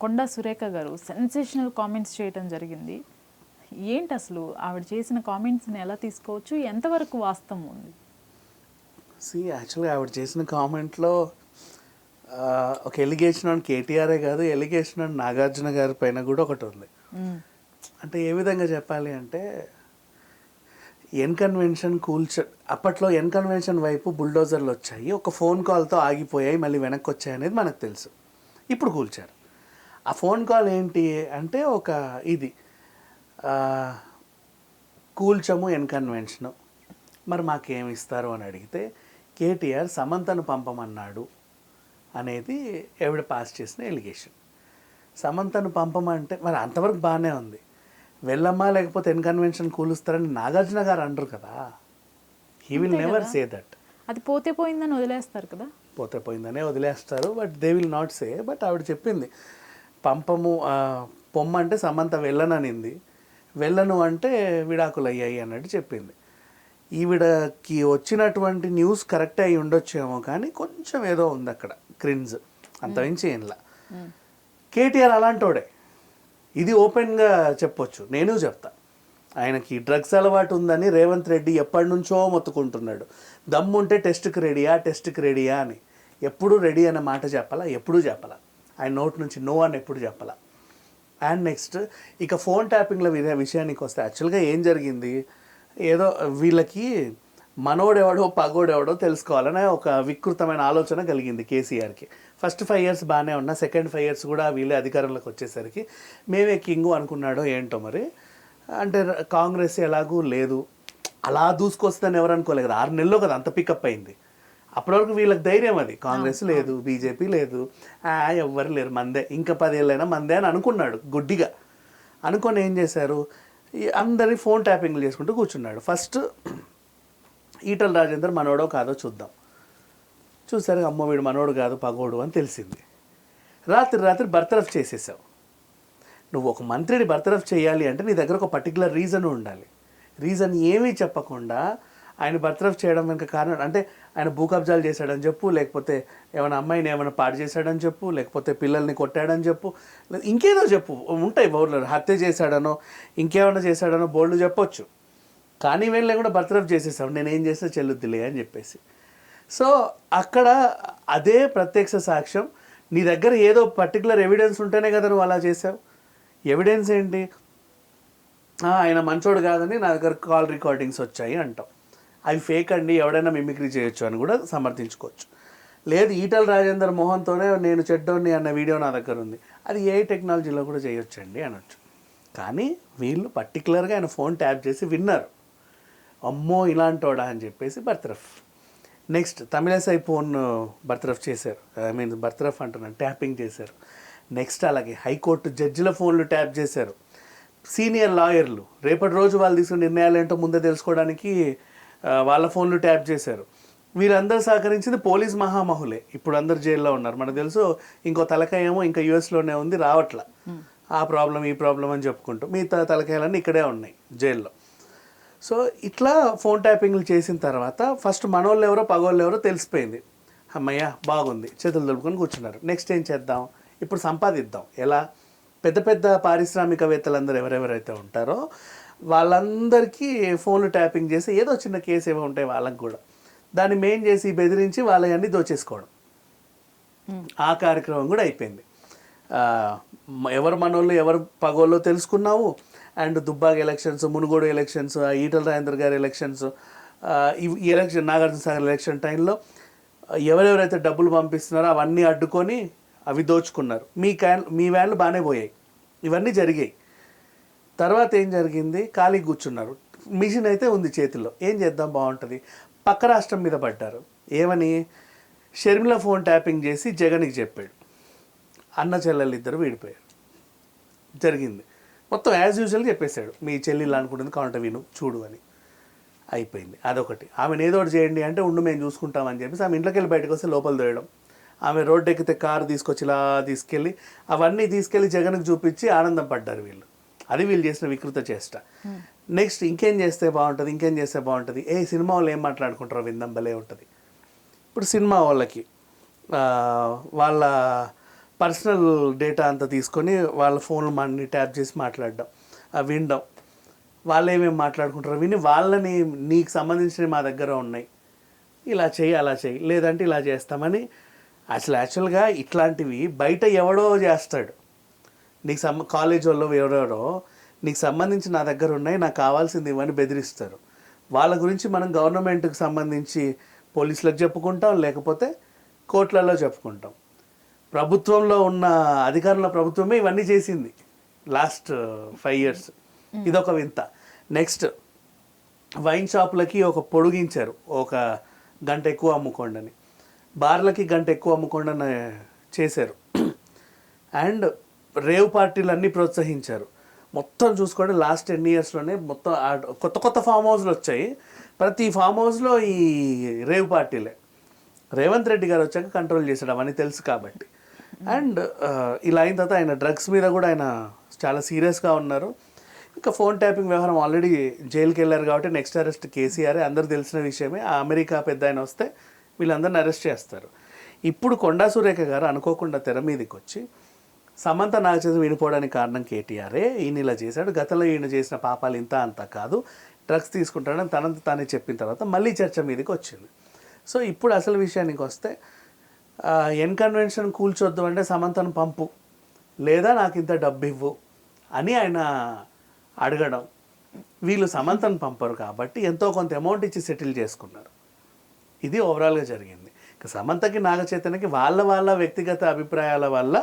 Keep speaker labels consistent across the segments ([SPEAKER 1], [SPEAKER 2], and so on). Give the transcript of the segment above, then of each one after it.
[SPEAKER 1] కొండా సురేఖ గారు sensational comments చేయటం జరిగింది. ఏంటి అసలు? ఆవిడ చేసిన కామెంట్స్ని ఎలా తీసుకోవచ్చు? ఎంతవరకు వాస్తవం ఉంది?
[SPEAKER 2] సి యాక్చువల్గా ఆవిడ చేసిన కామెంట్లో ఒక ఎలిగేషన్ అని కేటీఆరే కాదు ఎలిగేషన్ అని నాగార్జున గారి పైన కూడా ఒకటి ఉంది. అంటే ఏ విధంగా చెప్పాలి అంటే ఎన్ కన్వెన్షన్ కూల్చ అప్పట్లో ఎన్ కన్వెన్షన్ వైపు బుల్డోజర్లు వచ్చాయి ఒక ఫోన్ కాల్తో ఆగిపోయాయి మళ్ళీ వెనక్కి వచ్చాయి అనేది మనకు తెలుసు. ఇప్పుడు కూల్చారు. ఆ ఫోన్ కాల్ ఏంటి అంటే ఒక ఇది. కూల్చము ఎన్ కన్వెన్షను మరి మాకేమి ఇస్తారు అని అడిగితే కేటీఆర్ సమంతను పంపమన్నాడు అనేది ఎవడ పాస్ చేసిన ఎలిగేషన్. సమంతను పంపమంటే మరి అంతవరకు బాగానే ఉంది. వెళ్ళమ్మా లేకపోతే ఎన్ కన్వెన్షన్ కూలుస్తారని నాగార్జున గారు అంటారు కదా. He will never. Say that
[SPEAKER 1] అది పోతే పోయిందని వదిలేస్తారు కదా.
[SPEAKER 2] పోతే పోయిందనే వదిలేస్తారు but they will not say but ఆవిడ చెప్పింది. పంపము ఆ, పొమ్మంటే సమంత వెళ్ళననింది. వెళ్ళను అంటే విడాకులు అయ్యాయి అన్నట్టు చెప్పింది. ఈవిడకి వచ్చినటువంటి న్యూస్ కరెక్ట్ అయి ఉండొచ్చేమో కానీ కొంచెం ఏదో ఉంది అక్కడ క్రిన్స్ అంతమించి ఏంలా కేటీఆర్ అలాంటోడే. ఇది ఓపెన్గా చెప్పొచ్చు నేను చెప్తా. ఆయనకి డ్రగ్స్ అలవాటు ఉందని రేవంత్ రెడ్డి ఎప్పటి నుంచో మొత్తుకుంటున్నాడు. దమ్ముంటే టెస్ట్కి రెడీయా టెస్ట్కి రెడీయా అని. ఎప్పుడు రెడీ అనే మాట చెప్పాలా? ఎప్పుడూ చెప్పాలా? ఆయన నోట్ నుంచి నో అని ఎప్పుడు చెప్పాలా? అండ్ నెక్స్ట్ ఇక ఫోన్ ట్యాపింగ్ల విషయానికి వస్తే యాక్చువల్గా ఏం జరిగింది? ఏదో వీళ్ళకి మనోడెవడో పగోడెవడో తెలుసుకోవాలనే ఒక వికృతమైన ఆలోచన కలిగింది కేసీఆర్కి. ఫస్ట్ ఫైవ్ ఇయర్స్ బాగానే ఉన్నా సెకండ్ ఫైవ్ ఇయర్స్ కూడా వీళ్ళే అధికారంలోకి వచ్చేసరికి మేమే కింగు అనుకున్నాడో ఏంటో మరి? అంటే కాంగ్రెస్ ఎలాగూ లేదు. అలా దూసుకొస్తుందని ఎవరు అనుకోలేదు ఆరు నెలల్లో కదా అంత పికప్ అయింది. అప్పటి వరకు వీళ్ళకి ధైర్యం అది. కాంగ్రెస్ లేదు బీజేపీ లేదు. ఆ, ఎవ్వరు లేరు మందే. ఇంకా పదేళ్ళైనా మందే అని అనుకున్నాడు గుడ్డిగా. అనుకొని ఏం చేశారు? అందరి ఫోన్ ట్యాపింగ్లు చేసుకుంటూ కూర్చున్నాడు. ఫస్ట్ ఈటల రాజేందర్ మనోడో కాదో చూద్దాం. చూసారు అమ్మ వీడు మనోడు కాదు పగోడు అని తెలిసింది. రాత్రి రాత్రి బర్తరఫ్ చేసేసావు. నువ్వు ఒక మంత్రిని బర్తరఫ్ చేయాలి అంటే నీ దగ్గర ఒక పర్టికులర్ రీజన్ ఉండాలి. రీజన్ ఏమీ చెప్పకుండా ఆయన బర్తరఫ్ చేయడం వెనుక కారణం అంటే ఆయన భూ కబ్జాలు చేశాడని చెప్పు లేకపోతే ఏమైనా అమ్మాయిని ఏమైనా పాడు చేశాడని చెప్పు లేకపోతే పిల్లల్ని కొట్టాడని చెప్పు ఇంకేదో చెప్పు. ఉంటాయి బౌర్లర్ హత్య చేశాడనో ఇంకేమైనా చేశాడనో బోర్డు చెప్పొచ్చు. కానీ వీళ్ళని కూడా బర్తరఫ్ చేసేసాం. నేనేం చేస్తే చెల్లుద్దిలే అని చెప్పేసి. సో అక్కడ అదే ప్రత్యక్ష సాక్ష్యం. నీ దగ్గర ఏదో పర్టికులర్ ఎవిడెన్స్ ఉంటేనే కదా నువ్వు అలా చేసావు. ఎవిడెన్స్ ఏంటి? ఆయన మంచోడు కాదని నా దగ్గర కాల్ రికార్డింగ్స్ వచ్చాయి అంటాం. అవి ఫేక్ అండి ఎవడైనా మిమిక్రీ చేయొచ్చు అని కూడా సమర్థించుకోవచ్చు. లేదు ఈటల రాజేందర్ మోహన్తోనే నేను చెడ్డోని అన్న వీడియో నా దగ్గర ఉంది. అది ఏ టెక్నాలజీలో కూడా చేయొచ్చండి అనొచ్చు. కానీ వీళ్ళు పర్టికులర్గా ఆయన ఫోన్ ట్యాప్ చేసి విన్నారు. అమ్మో ఇలాంటోడా అని చెప్పేసి బర్త్రఫ్. నెక్స్ట్ తమిళసై ఫోన్ బర్త్రఫ్ చేశారు. ఐ మీన్ బర్త్రఫ్ అంటున్నాను ట్యాపింగ్ చేశారు. నెక్స్ట్ అలాగే హైకోర్టు జడ్జిల ఫోన్లు ట్యాప్ చేశారు. సీనియర్ లాయర్లు రేపటి రోజు వాళ్ళు తీసుకున్న నిర్ణయాలు ఏంటో ముందే తెలుసుకోవడానికి వాళ్ళ ఫోన్లు ట్యాప్ చేశారు. వీరందరూ సహకరించింది పోలీస్ మహామహులే. ఇప్పుడు అందరు జైల్లో ఉన్నారు. మనకు తెలుసు ఇంకో తలకాయ ఏమో ఇంకా యుఎస్లోనే ఉంది రావట్లా. ఆ ప్రాబ్లం ఈ ప్రాబ్లం అని చెప్పుకుంటూ మిగతా తలకాయలన్నీ ఇక్కడే ఉన్నాయి జైల్లో. సో ఇట్లా ఫోన్ ట్యాపింగ్లు చేసిన తర్వాత ఫస్ట్ మనోళ్ళు ఎవరో పగోళ్ళు ఎవరో తెలిసిపోయింది. అమ్మయ్య బాగుంది. చేతులు దులుపుకొని కూర్చున్నారు. నెక్స్ట్ ఏం చేద్దాం? ఇప్పుడు సంపాదిద్దాం. ఎలా? పెద్ద పెద్ద పారిశ్రామికవేత్తలందరూ ఎవరెవరైతే ఉంటారో వాళ్ళందరికీ ఫోన్లు ట్యాపింగ్ చేసి ఏదో చిన్న కేసు ఏమో ఉంటాయి వాళ్ళకి కూడా. దాన్ని మెయిన్ చేసి బెదిరించి వాళ్ళవన్నీ దోచేసుకోవడం. ఆ కార్యక్రమం కూడా అయిపోయింది. ఎవరు మనోళ్ళు ఎవరు పగోళ్ళు తెలుసుకున్నావు? And Dubbaka elections Munugode elections ఆ ఈటల రాజేందర్ గారి ఎలక్షన్స్ ఈ ఎలక్షన్ నాగార్జున సాగర్ ఎలక్షన్ టైంలో ఎవరెవరైతే డబ్బులు పంపిస్తున్నారో అవన్నీ అడ్డుకొని అవి దోచుకున్నారు. మీ క్యాన్ మీ వ్యాన్లు బాగానే పోయాయి. ఇవన్నీ జరిగాయి. తర్వాత ఏం జరిగింది? ఖాళీ కూర్చున్నారు. మిషన్ అయితే ఉంది చేతిలో. ఏం చేద్దాం? బాగుంటుంది. పక్క రాష్ట్రం మీద పడ్డారు. ఏమని? షర్మిల ఫోన్ ట్యాపింగ్ చేసి జగన్కి చెప్పాడు. అన్న చెల్లెలు ఇద్దరు విడిపోయారు. జరిగింది. మొత్తం యాజ్ యూజువల్ చెప్పేశాడు. మీ చెల్లెలు అనుకుంటుంది కాంట విను చూడు అని. అయిపోయింది. అదొకటి. ఆమెను ఏదో ఒకటి చేయండి అంటే ఉండు మేము చూసుకుంటామని చెప్పేసి ఆమె ఇంట్లోకి వెళ్ళి బయటకు వస్తే లోపల దోయడం ఆమె రోడ్డు ఎక్కితే కారు తీసుకొచ్చి ఇలా తీసుకెళ్ళి అవన్నీ తీసుకెళ్ళి జగన్కి చూపించి ఆనందం పడ్డారు వీళ్ళు. అది వీళ్ళు చేసిన వికృత చేష్ట. నెక్స్ట్ ఇంకేం చేస్తే బాగుంటుంది ఇంకేం చేస్తే బాగుంటుంది? ఏ సినిమా వాళ్ళు ఏం మాట్లాడుకుంటారో విందాం భలే ఉంటుంది. ఇప్పుడు సినిమా వాళ్ళకి వాళ్ళ పర్సనల్ డేటా అంతా తీసుకొని వాళ్ళ ఫోన్లు మనీ ట్యాప్ చేసి మాట్లాడడం వినడం. వాళ్ళు ఏమేమి మాట్లాడుకుంటారో విని వాళ్ళని నీకు సంబంధించినవి మా దగ్గర ఉన్నాయి. ఇలా చేయి అలా చేయి లేదంటే ఇలా చేస్తామని అసలు యాక్చువల్గా ఇట్లాంటివి బయట ఎవడో చేస్తాడు. నీకు సంబ కాలేజ్ వాళ్ళు ఎవరెవరో నీకు సంబంధించి నా దగ్గర ఉన్నాయి నాకు కావాల్సింది ఇవన్నీ బెదిరిస్తారు. వాళ్ళ గురించి మనం గవర్నమెంట్కి సంబంధించి పోలీసులకు చెప్పుకుంటాం లేకపోతే కోర్టులలో చెప్పుకుంటాం. ప్రభుత్వంలో ఉన్న అధికారంలో ప్రభుత్వమే ఇవన్నీ చేసింది లాస్ట్ ఫైవ్ ఇయర్స్. ఇదొక వింత. నెక్స్ట్ వైన్ షాపులకి ఒక పొడిగించారు ఒక గంట ఎక్కువ అమ్ముకోండి అని బార్లకి గంట ఎక్కువ అమ్ముకోండి అని చేశారు. అండ్ రేవ్ పార్టీలు అన్నీ ప్రోత్సహించారు. మొత్తం చూసుకోండి లాస్ట్ టెన్ ఇయర్స్లోనే మొత్తం ఆ- కొత్త కొత్త ఫామ్ హౌస్లు వచ్చాయి. ప్రతి ఫామ్ హౌస్లో ఈ రేవ్ పార్టీలే. రేవంత్ రెడ్డి గారు వచ్చాక కంట్రోల్ చేశాడు అవన్నీ తెలుసు కాబట్టి. అండ్ uh, ఇలా అయిన తర్వాత ఆయన డ్రగ్స్ మీద కూడా ఆయన చాలా సీరియస్గా ఉన్నారు. ఇంకా ఫోన్ ట్యాపింగ్ వ్యవహారం ఆల్రెడీ జైలుకి వెళ్ళారు కాబట్టి నెక్స్ట్ అరెస్ట్ కేసీఆర్ అందరూ తెలిసిన విషయమే. ఆ అమెరికా పెద్ద ఆయన వస్తే వీళ్ళందరిని అరెస్ట్ చేస్తారు. ఇప్పుడు కొండా సురేఖ గారు అనుకోకుండా తెర మీదకి వచ్చి సమంత నాకు వినిపోవడానికి విడిపోవడానికి కారణం కేటీఆరే. ఈయన ఇలా చేశాడు. గతంలో ఈయన చేసిన పాపాలు ఇంత అంత కాదు. డ్రగ్స్ తీసుకుంటాడని తనంత తానే చెప్పిన తర్వాత మళ్ళీ చర్చ మీదకి వచ్చింది. సో ఇప్పుడు అసలు విషయానికి వస్తే ఎన్ కన్వెన్షన్ కూల్చొద్దు అంటే సమంతను పంపు. లేదా నాకు ఇంత డబ్బు ఇవ్వు అని ఆయన అడగడం. వీళ్ళు సమంతను పంపరు కాబట్టి ఎంతో కొంత అమౌంట్ ఇచ్చి సెటిల్ చేసుకున్నారు. ఇది ఓవరాల్గా జరిగింది. ఇక సమంతకి నాగచైతన్యకి వాళ్ళ వాళ్ళ వ్యక్తిగత అభిప్రాయాల వల్ల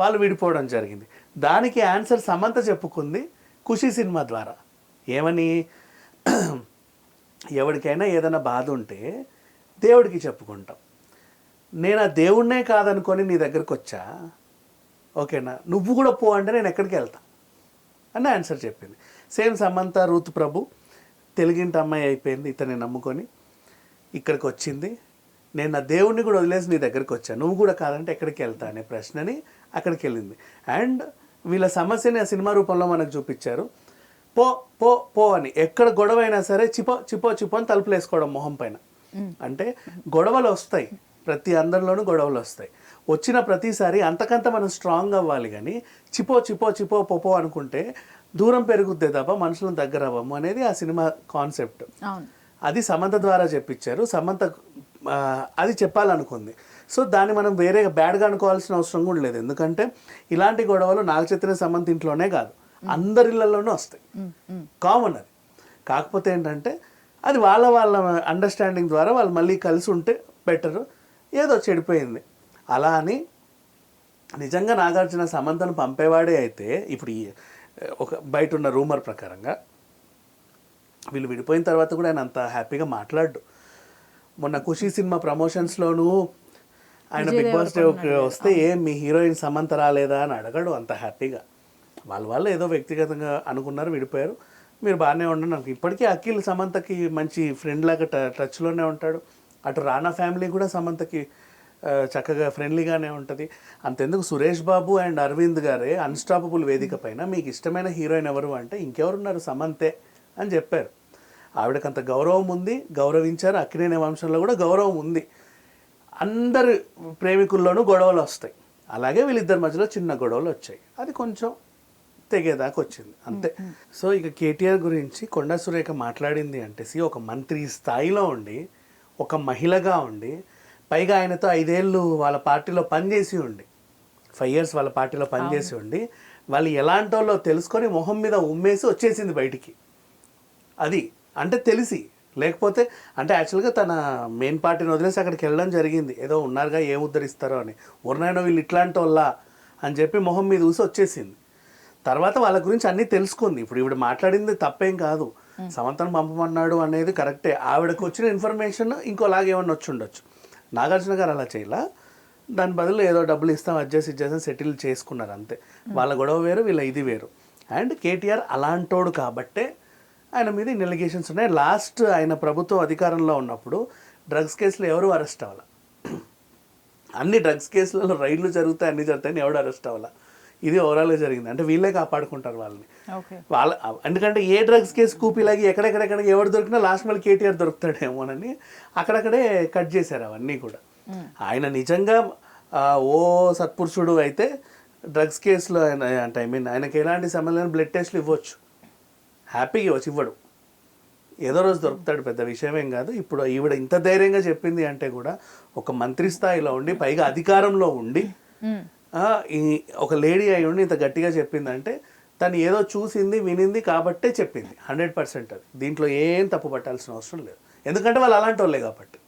[SPEAKER 2] వాళ్ళు విడిపోవడం జరిగింది. దానికి ఆన్సర్ సమంత చెప్పుకుంది ఖుషి సినిమా ద్వారా. ఏమని? ఎవరికైనా ఏదైనా బాధ ఉంటే దేవుడికి చెప్పుకుంటాం. నేను ఆ దేవుణ్ణే కాదనుకొని నీ దగ్గరికి వచ్చా? ఓకేనా? నువ్వు కూడా పో అంటే నేను ఎక్కడికి వెళ్తా? అని ఆన్సర్ చెప్పింది. సేమ్ సమంత రూత్ ప్రభు తెలుగింటి అమ్మాయి అయిపోయింది ఇతన్ని నమ్ముకొని ఇక్కడికి వచ్చింది. నేను నా దేవుణ్ణి కూడా వదిలేసి నీ దగ్గరికి వచ్చాను నువ్వు కూడా కాదంటే ఎక్కడికి వెళ్తా అనే ప్రశ్నని అక్కడికి వెళ్ళింది అండ్ వీళ్ళ సమస్యని ఆ సినిమా రూపంలో మనకు చూపించారు. పో పో పో అని. ఎక్కడ గొడవ అయినా సరే చిపో చిపో చిపో అని తలుపులు వేసుకోవడం మొహం పైన. అంటే గొడవలు వస్తాయి. ప్రతి అందరిలోనూ గొడవలు వస్తాయి. వచ్చిన ప్రతిసారి అంతకంత మనం స్ట్రాంగ్ అవ్వాలి కానీ చిపో చిపో చిపో పోపో అనుకుంటే దూరం పెరుగుద్దే తప్ప మనుషులను దగ్గర అవ్వము అనేది ఆ సినిమా కాన్సెప్ట్. అది సమంత ద్వారా చెప్పించారు. సమంత అది చెప్పాలనుకుంది. సో దాన్ని మనం వేరే బ్యాడ్గా అనుకోవాల్సిన అవసరం కూడా లేదు. ఎందుకంటే ఇలాంటి గొడవలు నాగ చైతన్య సమంత ఇంట్లోనే కాదు. అందరి ఇళ్ళలోనూ వస్తాయి. కామన్ అది. కాకపోతే ఏంటంటే అది వాళ్ళ వాళ్ళ అండర్స్టాండింగ్ ద్వారా వాళ్ళు మళ్ళీ కలిసి ఉంటే బెటరు ఏదో చెడిపోయింది. అలా అని నిజంగా నాగార్జున సమంతను పంపేవాడే అయితే ఇప్పుడు ఈ ఒక బయట ఉన్న రూమర్ ప్రకారంగా వీళ్ళు విడిపోయిన తర్వాత కూడా ఆయన అంత హ్యాపీగా మాట్లాడు మొన్న ఖుషి సినిమా ప్రమోషన్స్లోనూ ఆయన బిగ్ బాస్ వస్తే ఏం మీ హీరోయిన్ సమంత రాలేదా అని అడగడు అంత హ్యాపీగా. వాళ్ళ వాళ్ళు ఏదో వ్యక్తిగతంగా అనుకున్నారు విడిపోయారు. మీరు బాగానే ఉండండి నాకు. ఇప్పటికీ అఖిల్ సమంతకి మంచి ఫ్రెండ్ లాగా ట- టచ్లోనే ఉంటాడు. అటు రానా ఫ్యామిలీ కూడా సమంతకి చక్కగా ఫ్రెండ్లీగానే ఉంటుంది. అంతెందుకు సురేష్ బాబు అండ్ అరవింద్ గారే అన్స్టాపబుల్ వేదిక పైన మీకు ఇష్టమైన హీరోయిన్ ఎవరు అంటే ఇంకెవరున్నారు సమంతే అని చెప్పారు. ఆవిడకి అంత గౌరవం ఉంది గౌరవించారు. అక్కినేని వంశంలో కూడా గౌరవం ఉంది. అందరు ప్రేమికుల్లోనూ గొడవలు వస్తాయి. అలాగే వీళ్ళిద్దరి మధ్యలో చిన్న గొడవలు వచ్చాయి. అది కొంచెం తెగేదాకా వచ్చింది. అంతే. సో ఇక కేటీఆర్ గురించి కొండా సురేఖ మాట్లాడింది అంటే సి ఒక మంత్రి స్థాయిలో ఉండి ఒక మహిళగా ఉండి పైగా ఆయనతో ఐదేళ్ళు వాళ్ళ పార్టీలో పనిచేసి ఉండి ఫైవ్ ఇయర్స్ వాళ్ళ పార్టీలో పనిచేసి ఉండి వాళ్ళు ఎలాంటి వాళ్ళో తెలుసుకొని మొహం మీద ఉమ్మేసి వచ్చేసింది బయటికి. అది అంటే తెలిసి లేకపోతే అంటే యాక్చువల్గా తన మెయిన్ పార్టీని వదిలేసి అక్కడికి వెళ్ళడం జరిగింది. ఏదో ఉన్నారుగా ఏం ఉద్ధరిస్తారో అని. ఉన్నాయో వీళ్ళు ఇట్లాంటి వాళ్ళ అని చెప్పి మొహం మీద ఊసి వచ్చేసింది. తర్వాత వాళ్ళ గురించి అన్నీ తెలుసుకుంది. ఇప్పుడు ఈవిడ మాట్లాడింది తప్పేం కాదు. సమంతను పంపమన్నాడు అనేది కరెక్టే. ఆవిడకు వచ్చిన ఇన్ఫర్మేషన్ ఇంకోలాగా ఏమన్నా వచ్చి ఉండొచ్చు. నాగార్జున గారు అలా చేయలా. దాని బదులు ఏదో డబ్బులు ఇస్తాం అడ్జస్ట్ ఇచ్చేస్తాం సెటిల్ చేసుకున్నారు అంతే. వాళ్ళ గొడవ వేరు వీళ్ళ ఇది వేరు. అండ్ కేటీఆర్ అలాంటోడు కాబట్టే ఆయన మీద ఇన్ని ఎలిగేషన్స్ ఉన్నాయి. లాస్ట్ ఆయన ప్రభుత్వం అధికారంలో ఉన్నప్పుడు డ్రగ్స్ కేసులో ఎవరు అరెస్ట్ అవ్వాల? అన్ని డ్రగ్స్ కేసులలో రైళ్ళు జరుగుతాయి అన్ని జరుగుతాయని ఎవడు అరెస్ట్ అవ్వాల? ఇది ఓవరాల్గా జరిగింది. అంటే వీళ్ళే కాపాడుకుంటారు వాళ్ళని. వాళ్ళ ఎందుకంటే ఏ డ్రగ్స్ కేసు కూపీలాగి ఎక్కడెక్కడెక్కడ ఎవరు దొరికినా లాస్ట్ మళ్ళీ కేటీఆర్ దొరుకుతాడేమోనని అక్కడక్కడే కట్ చేశారు అవన్నీ కూడా. ఆయన నిజంగా ఓ సత్పురుషుడు అయితే డ్రగ్స్ కేసులో ఆయన అంటే ఐ మీన్ ఆయనకి ఎలాంటి సమయంలో బ్లడ్ టెస్ట్లు ఇవ్వచ్చు. హ్యాపీగా ఇవ్వచ్చు ఇవ్వడు. ఏదో రోజు దొరుకుతాడు పెద్ద విషయం ఏం కాదు. ఇప్పుడు ఈవిడ ఇంత ధైర్యంగా చెప్పింది అంటే కూడా ఒక మంత్రి స్థాయిలో ఉండి పైగా అధికారంలో ఉండి ఒక లేడీ అయి ఉండి ఇంత గట్టిగా చెప్పిందంటే తను ఏదో చూసింది వినింది కాబట్టే చెప్పింది. హండ్రెడ్ పర్సెంట్ అది. దీంట్లో ఏం తప్పు పట్టాల్సిన అవసరం లేదు. ఎందుకంటే వాళ్ళు అలాంటి వాళ్ళే కాబట్టి.